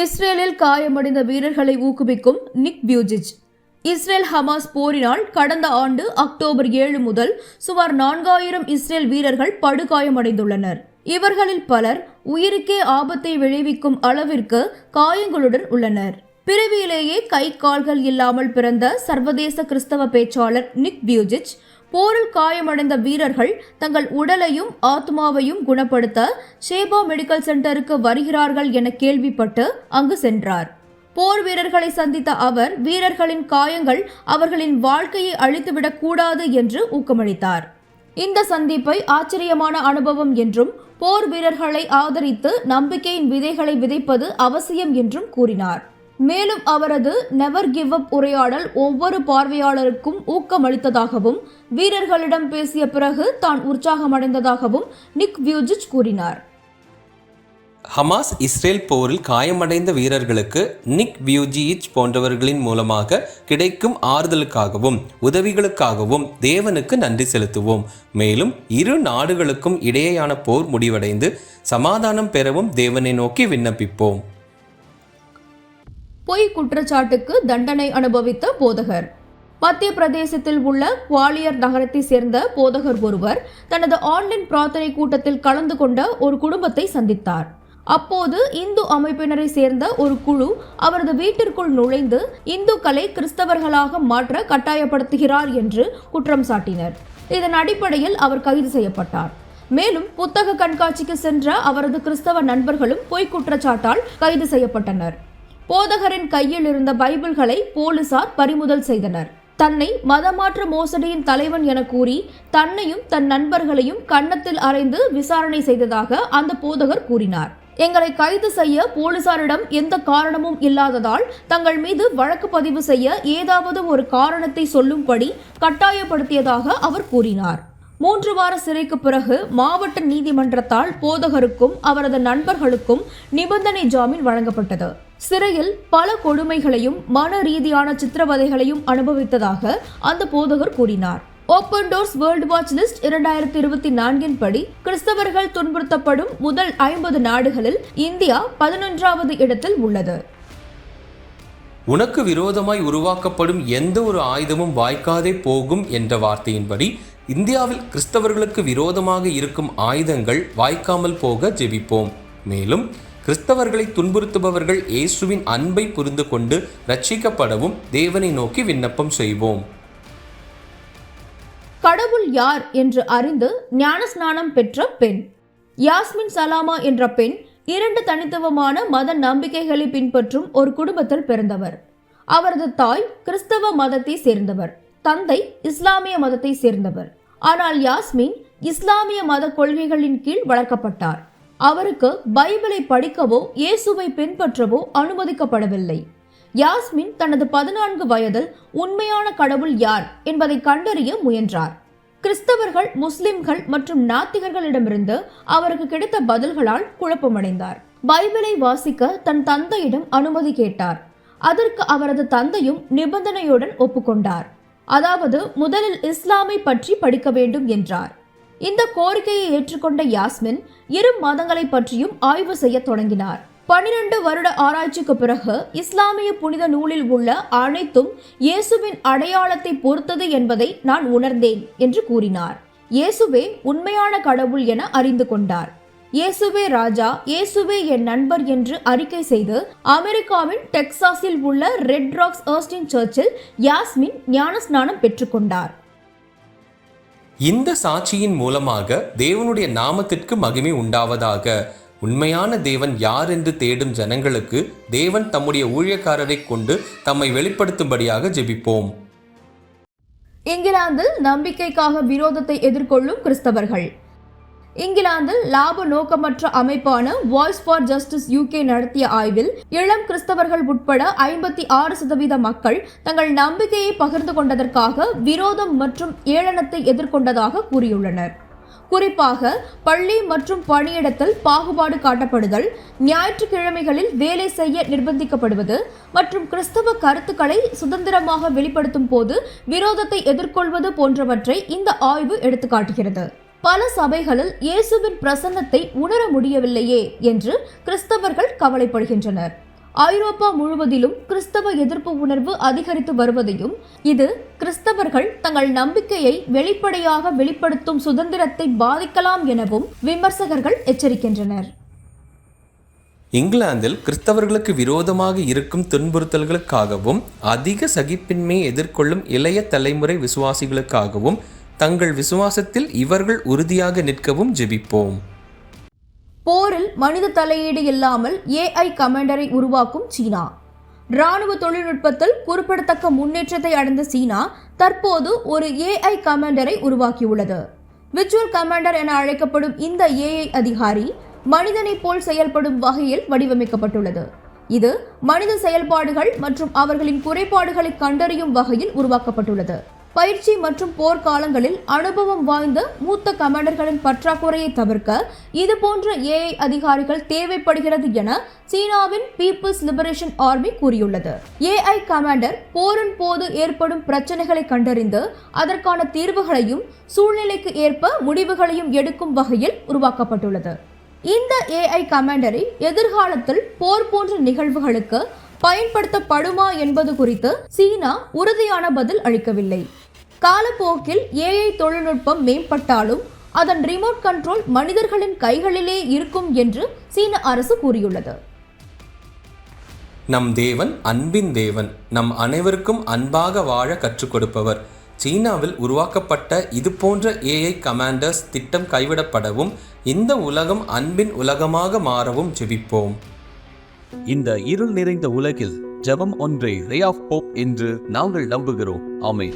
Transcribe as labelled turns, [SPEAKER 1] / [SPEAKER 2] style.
[SPEAKER 1] இஸ்ரேலில் காயமடைந்த வீரர்களை ஊக்குவிக்கும் நிக் பியூஜிச் இஸ்ரேல் ஹமாஸ் போரினால் கடந்த ஆண்டு அக்டோபர் ஏழு முதல் சுமார் நான்காயிரம் இஸ்ரேல் வீரர்கள் படுகாயமடைந்துள்ளனர். இவர்களில் பலர் உயிருக்கே ஆபத்தை விளைவிக்கும் அளவிற்கு காயங்களுடன் உள்ளனர். பிறவியிலேயே கை கால்கள் இல்லாமல் பிறந்த சர்வதேச கிறிஸ்தவ பேச்சாளர் நிக் பியூஜிச் போரில் காயமடைந்த வீரர்கள் தங்கள் உடலையும் ஆத்மாவையும் குணப்படுத்த ஷேபா மெடிக்கல் சென்டருக்கு வருகிறார்கள் என கேள்விப்பட்டு அங்கு சென்றார். போர் வீரர்களை சந்தித்த அவர் வீரர்களின் காயங்கள் அவர்களின் வாழ்க்கையை அழித்துவிடக் கூடாது என்று ஊக்கமளித்தார். இந்த சந்திப்பை ஆச்சரியமான அனுபவம் என்றும் போர் வீரர்களை ஆதரித்து நம்பிக்கையின் விதைகளை விதைப்பது அவசியம் என்றும் கூறினார். மேலும் அவரது நெவர் கிவ் அப் உரையாடல் ஒவ்வொரு பார்வையாளருக்கும் ஊக்கமளித்ததாகவும் வீரர்களிடம் பேசிய பிறகு தான் உற்சாகமடைந்ததாகவும் நிக் வியூஜிச் கூறினார்.
[SPEAKER 2] ஹமாஸ் இஸ்ரேல் போரில் காயமடைந்த வீரர்களுக்கு நிக் வியூஜியிச் போன்றவர்களின் மூலமாக கிடைக்கும் ஆறுதலுக்காகவும் உதவிகளுக்காகவும் தேவனுக்கு நன்றி செலுத்துவோம். மேலும் இரு நாடுகளுக்கும் இடையேயான போர் முடிவடைந்து சமாதானம் பெறவும் தேவனை நோக்கி விண்ணப்பிப்போம்.
[SPEAKER 1] பொய் குற்றச்சாட்டுக்கு தண்டனை அனுபவித்த போதகர். மத்திய பிரதேசத்தில் உள்ள குவாலியர் நகரத்தை சேர்ந்த போதகர் ஒருவர் தனது ஆன்லைன் பிரார்த்தனை கூட்டத்தில் கலந்து கொண்ட ஒரு குடும்பத்தை சந்தித்தார். அப்போது இந்து அமைப்பினரை சேர்ந்த ஒரு குழு அவரது வீட்டிற்குள் நுழைந்து இந்துக்களை கிறிஸ்தவர்களாக மாற்ற கட்டாயப்படுத்துகிறார் என்று குற்றம் சாட்டினர். இதன் அடிப்படையில் அவர் கைது செய்யப்பட்டார். மேலும் புத்தக கண்காட்சிக்கு சென்ற அவரது கிறிஸ்தவ நண்பர்களும் பொய் குற்றச்சாட்டால் கைது செய்யப்பட்டனர். போதகரின் கையில் இருந்த பைபிள்களை போலீசார் பறிமுதல் செய்தனர். தன்னை மதமாற்ற மோசடியின் தலைவன் என கூறி தன்னையும் தன் நண்பர்களையும் கன்னத்தில் அறைந்து விசாரணை செய்ததாக அந்த போதகர் கூறினார். எங்களை கைது செய்ய போலீசாரிடம் எந்த காரணமும் இல்லாததால் தங்கள் மீது வழக்கு பதிவு செய்ய ஏதாவது ஒரு காரணத்தை சொல்லும்படி கட்டாயப்படுத்தியதாக அவர் கூறினார். மூன்று வார சிறைக்கு பிறகு மாவட்ட நீதிமன்றத்தால் போதகருக்கும் அவரது நண்பர்களுக்கும் நிபந்தனை ஜாமீன் வழங்கப்பட்டது. சிறையில் பல கொடுமைகளையும் மன ரீதியான சித்திரவதைகளையும் அனுபவித்ததாக அந்த போதகர் கூறினார். Open doors world watch list இரண்டாயிரத்தி இருபத்தி நான்கின் படி கிறிஸ்தவர்கள் துன்புறுத்தப்படும் முதல் ஐம்பது நாடுகளில் இந்தியா பதினொன்றாவது இடத்தில் உள்ளது.
[SPEAKER 2] உனக்கு விரோதமாய் உருவாக்கப்படும் எந்த ஒரு ஆயுதமும் வாய்க்காதே போகும் என்ற வார்த்தையின்படி இந்தியாவில் கிறிஸ்தவர்களுக்கு விரோதமாக இருக்கும் ஆயுதங்கள் வாய்க்காமல் போக ஜெபிப்போம். மேலும் கிறிஸ்தவர்களை துன்புறுத்துபவர்கள் இயேசுவின் அன்பை புரிந்து கொண்டு ரட்சிக்கப்படவும் தேவனை நோக்கி விண்ணப்பம் செய்வோம்.
[SPEAKER 1] கடவுள் யார் என்று அறிந்து ஞானஸ்நானம் பெற்ற பெண். யாஸ்மின் சலாமா என்ற பெண் இரண்டு தனித்துவமான மத நம்பிக்கைகளை பின்பற்றும் ஒரு குடும்பத்தில் பிறந்தவர். அவரது தாய் கிறிஸ்தவ மதத்தை சேர்ந்தவர். தந்தை இஸ்லாமிய மதத்தை சேர்ந்தவர். ஆனால் யாஸ்மின் இஸ்லாமிய மத கொள்கைகளின் கீழ் வளர்க்கப்பட்டார். அவருக்கு பைபிளை படிக்கவோ இயேசுவை பின்பற்றவோ அனுமதிக்கப்படவில்லை. யாஸ்மின் தனது பதினான்கு வயதில் உண்மையான கடவுள் யார்? என்பதை கண்டறிய முயன்றார். கிறிஸ்தவர்கள் முஸ்லிம்கள் மற்றும் நாத்திகர்களிடமிருந்து அவருக்கு கிடைத்த பதில்களால் குழப்பமடைந்தார். பைபிளை வாசிக்க தன் தந்தையிடம் அனுமதி கேட்டார். அதற்கு அவரது தந்தையும் நிபந்தனையுடன் ஒப்புக்கொண்டார். அதாவது முதலில் இஸ்லாமை பற்றி படிக்க வேண்டும் என்றார். இந்த கோரிக்கையை ஏற்றுக்கொண்ட யாஸ்மின் இரு மதங்களை பற்றியும் ஆய்வு செய்ய தொடங்கினார். பனிரெண்டு வருட ஆராய்ச்சிக்கு பிறகு இஸ்லாமிய புனித நூலில் உள்ள அனைத்தும் இயேசுவின் அடையாளத்தை பொறுத்தது என்பதை நான் உணர்ந்தேன் என்று கூறினார். இயேசுவே உண்மையான கடவுள் என அறிந்து கொண்டார். இயேசுவே ராஜா இயேசுவே என் நண்பர் என்று அறிக்கை செய்து அமெரிக்காவின் டெக்சாஸில் உள்ள ரெட் ராக்ஸ் ஏர்ஸ்டின் சர்ச்சில் யாஸ்மின் ஞானஸ்நானம் பெற்றுக்கொண்டார்
[SPEAKER 2] இந்த சாட்சியின் மூலமாக தேவனுடைய நாமத்திற்கு மகிமை உண்டாவதாக. உண்மையான தேவன் யார் என்று தேடும் ஜனங்களுக்கு தேவன் தம்முடைய ஊழியக்காரரை கொண்டு தம்மை வெளிப்படுத்தும்படியாக ஜெபிப்போம்.
[SPEAKER 1] இங்கிலாந்தில் நம்பிக்கைக்காக விரோதத்தை எதிர்கொள்ளும் கிறிஸ்தவர்கள். இங்கிலாந்தில் லாப நோக்கமற்ற அமைப்பான வாய்ஸ் ஃபார் ஜஸ்டிஸ் யூகே நடத்திய ஆய்வில் இளம் கிறிஸ்தவர்கள் உட்பட ஐம்பத்தி ஆறு சதவீத மக்கள் தங்கள் நம்பிக்கையை பகிர்ந்து கொண்டதற்காக விரோதம் மற்றும் ஏளனத்தை எதிர்கொண்டதாக கூறியுள்ளனர். குறிப்பாக பள்ளி மற்றும் பணியிடத்தில் பாகுபாடு காட்டப்படுதல் ஞாயிற்றுக்கிழமைகளில் வேலை செய்ய நிர்பந்திக்கப்படுவது மற்றும் கிறிஸ்தவ கருத்துக்களை சுதந்திரமாக வெளிப்படுத்தும் போது விரோதத்தை எதிர்கொள்வது போன்றவற்றை இந்த ஆய்வு எடுத்துக்காட்டுகிறது. பல சபைகளில் இயேசுவின் பிரசன்னத்தை உணர முடியவில்லையே என்று கிறிஸ்தவர்கள் கவலைப்படுகின்றனர். ஐரோப்பா முழுவதிலும் கிறிஸ்தவ எதிர்ப்பு உணர்வு அதிகரித்து வருவதையும் இது கிறிஸ்தவர்கள் தங்கள் நம்பிக்கையை வெளிப்படையாக வெளிப்படுத்தும் சுதந்திரத்தை பாதிக்கலாம் எனவும் விமர்சகர்கள் எச்சரிக்கின்றனர்.
[SPEAKER 2] இங்கிலாந்தில் கிறிஸ்தவர்களுக்கு விரோதமாக இருக்கும் துன்புறுத்தல்களுக்காகவும் அதிக சகிப்பின்மையை எதிர்கொள்ளும் இளைய தலைமுறை விசுவாசிகளுக்காகவும் தங்கள் விசுவாசத்தில் இவர்கள் உறுதியாக நிற்கவும் ஜெபிப்போம்.
[SPEAKER 1] போரில் மனித தலையீடு இல்லாமல் ஏஐ கமாண்டரை உருவாக்கும் சீனா. ராணுவ தொழில்நுட்பத்தில் குறிப்பிடத்தக்க முன்னேற்றத்தை அடைந்த சீனா தற்போது ஒரு ஏஐ கமாண்டரை உருவாக்கியுள்ளது. விர்ச்சுவல் கமாண்டர் என அழைக்கப்படும் இந்த ஏஐ அதிகாரி மனிதனைப் போல் செயல்படும் வகையில் வடிவமைக்கப்பட்டுள்ளது. இது மனித செயல்பாடுகள் மற்றும் அவர்களின் குறைபாடுகளை கண்டறியும் வகையில் உருவாக்கப்பட்டுள்ளது. பயிற்சி மற்றும் போர்க்காலங்களில் அனுபவம் வாய்ந்த மூத்த கமாண்டர்களின் பற்றாக்குறையை தவிர்க்க இது போன்ற ஏஐ அதிகாரிகள் தேவைப்படுகிறது என சீனாவின் பீப்புள்ஸ் லிபரேஷன் ஆர்மி கூறியுள்ளது. ஏஐ கமாண்டர் போரின் போது ஏற்படும் பிரச்சனைகளை கண்டறிந்து அதற்கான தீர்வுகளையும் சூழ்நிலைக்கு ஏற்ப முடிவுகளையும் எடுக்கும் வகையில் உருவாக்கப்பட்டுள்ளது. இந்த ஏஐ கமாண்டரை எதிர்காலத்தில் போர் போன்ற நிகழ்வுகளுக்கு பயன்படுத்தப்படுமா என்பது குறித்து சீனா உறுதியான பதில் அளிக்கவில்லை. காலப்போக்கில் ஏஐ தொழில்நுட்பம் மேம்பட்டாலும் அதன் ரிமோட் கண்ட்ரோல் மனிதர்களின் கைகளிலே இருக்கும் என்று சீன அரசு கூறியுள்ளது.
[SPEAKER 2] நம் தேவன் அன்பின் தேவன் நம் அனைவருக்கும் அன்பாக வாழ கற்றுக் கொடுப்பவர். சீனாவில் உருவாக்கப்பட்ட இது போன்ற ஏஐ கமாண்டர்ஸ் திட்டம் கைவிடப்படவும் இந்த உலகம் அன்பின் உலகமாக மாறவும் ஜெபிப்போம்.
[SPEAKER 3] இந்த இருள் நிறைந்த உலகில் ஜெபம் ஒன்றே ரே ஆஃப் போப் என்று நாங்கள் நம்புகிறோம். ஆமே